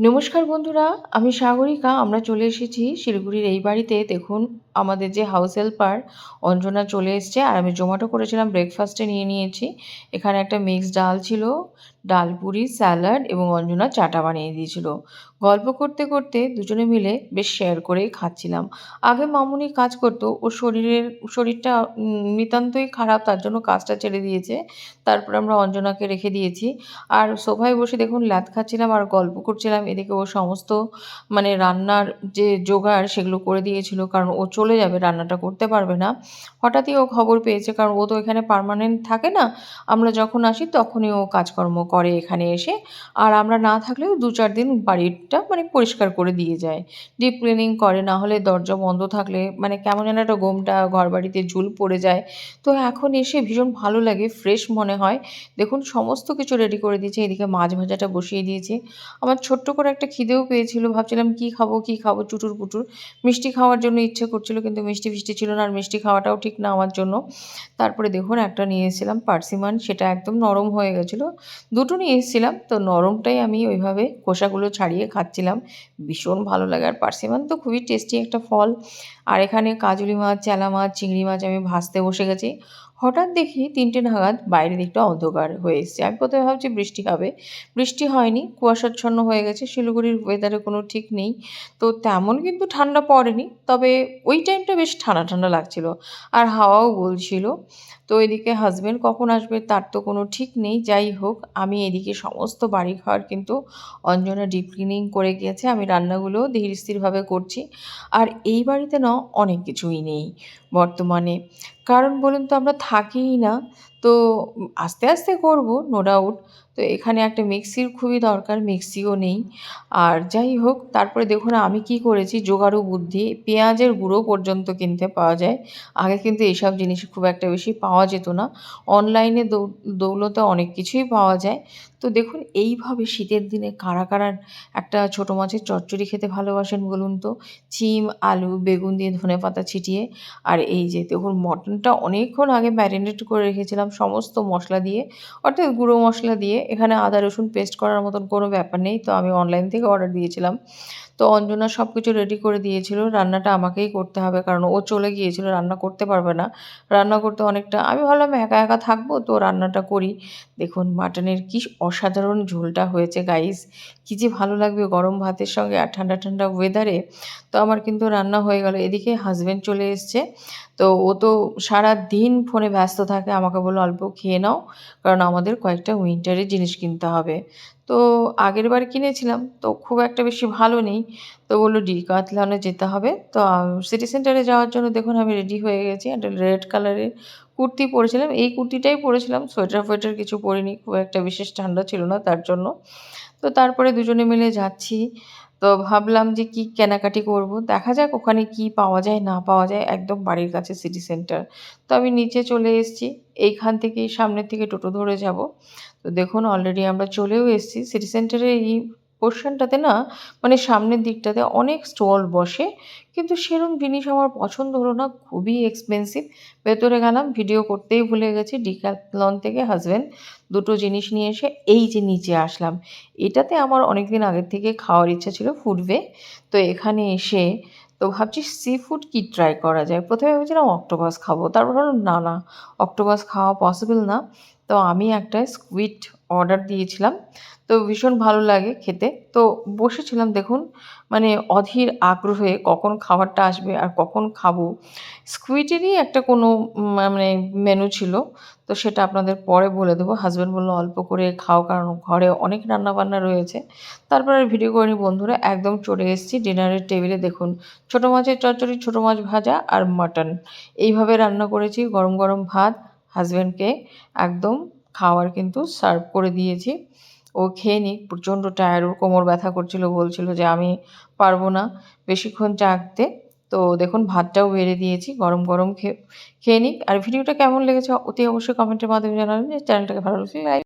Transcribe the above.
নমস্কার বন্ধুরা, আমি সাগরিকা, আমরা চলে এসেছি শিলিগুড়ির এই বাড়িতে। দেখুন, আমাদের যে হাউস হেল্পার অঞ্জনা চলে এসছে। আর আমি জোম্যাটো করেছিলাম ব্রেকফাস্টে নিয়ে নিয়েছি। এখানে একটা মিক্সড ডাল ছিল, ডাল, পুরি স্যালাড এবং অঞ্জনা চাটা বানিয়ে দিয়েছিল। গল্প করতে করতে দুজনে মিলে বেশ শেয়ার করেই খাচ্ছিলাম। আগে মামুনি কাজ করতো, ওর শরীরের, শরীরটা নিতান্তই খারাপ, তার জন্য কাজটা ছেড়ে দিয়েছে। তারপর আমরা অঞ্জনাকে রেখে দিয়েছি। আর সোফায় বসে দেখুন ল্যাদ খাচ্ছিলাম, আর গল্প করছিলাম। এদিকে ও সমস্ত মানে রান্নার যে জোগাড়, সেগুলো করে দিয়েছিল। কারণ ও চলে যাবে, রান্নাটা করতে পারবে না। হঠাৎই ও খবর পেয়েছে, কারণ ও তো এখানে পার্মানেন্ট থাকে না। আমরা যখন আসি, তখনই ও কাজকর্ম করে এখানে এসে। আর আমরা না থাকলেও দু চার দিন বাড়িটা মানে পরিষ্কার করে দিয়ে যায়। ডিপ ক্লিনিং করে, না হলে দরজা বন্ধ থাকলে মানে কেমন যেন একটা গোমটা ঘর বাড়িতে ঝুল পড়ে যায়। তো এখন এসে ভীষণ ভালো লাগে ফ্রেশ মনে হয়। দেখুন, সমস্ত কিছু রেডি করে দিয়েছে, এদিকে মাছ ভাজাটা বসিয়ে দিয়েছে। আমার ছোট্ট করে একটা খিদেও পেয়েছিল, ভাবছিলাম কি খাব কি খাব, চুটুর পুটুর। মিষ্টি খাওয়ার জন্য ইচ্ছে করছিল, কিন্তু মিষ্টি ফিষ্টি ছিল না, আর মিষ্টি খাওয়াটাও ঠিক না আমার জন্য। তারপরে দেখুন, একটা নিয়ে এসেছিলাম পার্সিমান, সেটা একদম নরম হয়ে গেছিল। দুটো নিয়ে এসেছিলাম, তো নরমটাই আমি ওইভাবে খোসাগুলো ছাড়িয়ে খাচ্ছিলাম। ভীষণ ভালো লাগে। আর পার্সিমান তো খুবই টেস্টি একটা ফল। আর এখানে কাজুলি মাছ, চেলা মাছ, চিংড়ি মাছ আমি ভাজতে বসে গেছি। হঠাৎ দেখি তিনটে নাগাদ বাইরের দিকটা অন্ধকার হয়ে এসছে। আমি প্রথমে ভাবছি বৃষ্টি হবে। বৃষ্টি হয়নি, কুয়াশাচ্ছন্ন হয়ে গেছে, শিলিগুড়ির ওয়েদারে কোনো ঠিক নেই। তো তেমন কিন্তু ঠান্ডা পড়েনি, তবে ওই টাইমটা বেশ ঠান্ডা ঠান্ডা লাগছিল আর হাওয়াও বলছিল। তো এদিকে হাজব্যান্ড কখন আসবে তার তো কোনো ঠিক নেই, যাই হোক, আমি এদিকে সমস্ত বাড়ি ঘর কিন্তু অঞ্জনা ডিপ ক্লিনিং করে গিয়েছে। আমি রান্নাগুলো ধীর স্থিরভাবে করছি। আর এই বাড়িতে না অনেক কিছুই নেই। বর্তমানে। কারণ বলুন তো আমরা থাকিই না। তো আস্তে আস্তে করব নো ডাউট তো এখানে একটা মিক্সির খুবই দরকার, মিক্সিও নেই। আর যাই হোক, তারপরে দেখুন আমি কি করেছি, জোগাড়ু বুদ্ধি, পেঁয়াজের গুঁড়ো পর্যন্ত কিনতে পাওয়া যায়। আগে কিন্তু এইসব জিনিস খুব একটা বেশি পাওয়া যেত না। অনলাইনে দৌলতে অনেক কিছুই পাওয়া যায়। তো দেখুন, এইভাবে শীতের দিনে কারা কারা একটা ছোটো মাছের চচ্চড়ি খেতে ভালোবাসেন বলুন তো? চিম আলু, বেগুন দিয়ে ধনে পাতা ছিটিয়ে। আর এই যে দেখুন, মটনটা অনেকক্ষণ আগে ম্যারিনেট করে রেখেছিলাম। সমস্ত মশলা দিয়ে, অর্থাৎ গুঁড়ো মশলা দিয়ে এখানে আদা রসুন পেস্ট করার মতন কোনো ব্যাপার নেই। তো আমি অনলাইন থেকে অর্ডার দিয়েছিলাম। তো অঞ্জনা সব কিছু রেডি করে দিয়েছিল। রান্নাটা আমাকেই করতে হবে, কারণ ও চলে গিয়েছিল, রান্না করতে পারবে না। রান্না করতে অনেকটা, আমি ভাবলাম একা একা থাকব, তো রান্নাটা করি। দেখুন, মাটনের কি অসাধারণ ঝোলটা হয়েছে গাইস কী যে ভালো লাগবে গরম ভাতের সঙ্গে আর ঠান্ডা ঠান্ডা ওয়েদারে তো আমার কিন্তু রান্না হয়ে গেল। এদিকে হাজব্যান্ড চলে এসছে। তো ও তো সারা দিন ফোনে ব্যস্ত থাকে। আমাকে বলল, অল্প খেয়ে নাও, কারণ আমাদের কয়েকটা উইন্টারের জিনিস কিনতে হবে। তো আগের বার কিনেছিলাম, তো খুব একটা বেশি ভালো নেই। তো বলল ডিকাতলানে যেতে হবে। তো সিটি সেন্টারে যাওয়ার জন্য দেখুন আমি রেডি হয়ে গেছি। একটা রেড কালারের কুর্তি পরেছিলাম। এই কুর্তিটাই পরেছিলাম। সোয়েটার ফোয়েটার কিছু পরিনি, খুব একটা বিশেষ ঠান্ডা ছিল না তার জন্য। তো তারপরে দুজনে মিলে যাচ্ছি। তো ভাবলাম যে কি কেনাকাটি করব? দেখা যাক ওখানে কি পাওয়া যায়, না পাওয়া যায়, একদম বাড়ির কাছে সিটি সেন্টার তো আমি নিচে চলে এসেছি, এইখান থেকে সামনের থেকে টোটো ধরে যাব। তো দেখুন অলরেডি আমরা চলেও এসেছি। সিটি সেন্টারে এই পোর্শনটাতে না মানে সামনের দিকটাতে অনেক স্টল বসে। কিন্তু সেরকম জিনিস আমার পছন্দ হলো না, খুবই এক্সপেন্সিভ ভেতরে গেলাম ভিডিও করতেই ভুলে গেছি ডিক্যাথলন থেকে হাজব্যান্ড দুটো জিনিস নিয়ে এসে এই যে নিচে আসলাম। এটাতে আমার অনেক দিন আগের থেকে খাওয়ার ইচ্ছা ছিল ফুডওয়ে তো এখানে এসে তো ভাবছি সি ফুড কী ট্রাই করা যায়? প্রথমে ভেবেছিলাম অক্টোপাস খাব। তারপর না না অক্টোপাস খাওয়া পসিবল না। তো আমি একটা স্কুইড অর্ডার দিয়েছিলাম। তো ভীষণ ভালো লাগে খেতে। তো বসেছিলাম দেখুন মানে অধীর আগ্রহে কখন খাবারটা আসবে আর কখন খাব। স্কুইডেরই একটা কোনো মানে মেনু ছিল। তো সেটা আপনাদের পরে বলে দেবো। হাজব্যান্ড বলল, অল্প করে খাও কারণ ঘরে অনেক রান্না বান্না রয়েছে। তারপরে ভিডিও করিনি বন্ধুরা, একদম চলে এসেছি ডিনারের টেবিলে দেখুন, ছোটো মাছের চচ্চড়ি, ছোটো মাছ ভাজা আর মাটন এইভাবে রান্না করেছি, গরম গরম ভাত হাজব্যান্ডকে একদম খাওয়ার কিন্তু সার্ভ করে দিয়েছি। ও খেয়ে নিক, প্রচণ্ড টায়ার ওর কোমর ব্যথা করছিল, বলছিল যে আমি পারব না বেশিক্ষণ চাকতে তো দেখুন, ভাতটাও বেড়ে দিয়েছি, গরম গরম খেয়ে খেয়ে নিক। আর ভিডিওটা কেমন লেগেছে অতি অবশ্যই কমেন্টের মাধ্যমে জানাবেন। যে চ্যানেলটাকে ভালো লাগলে লাইক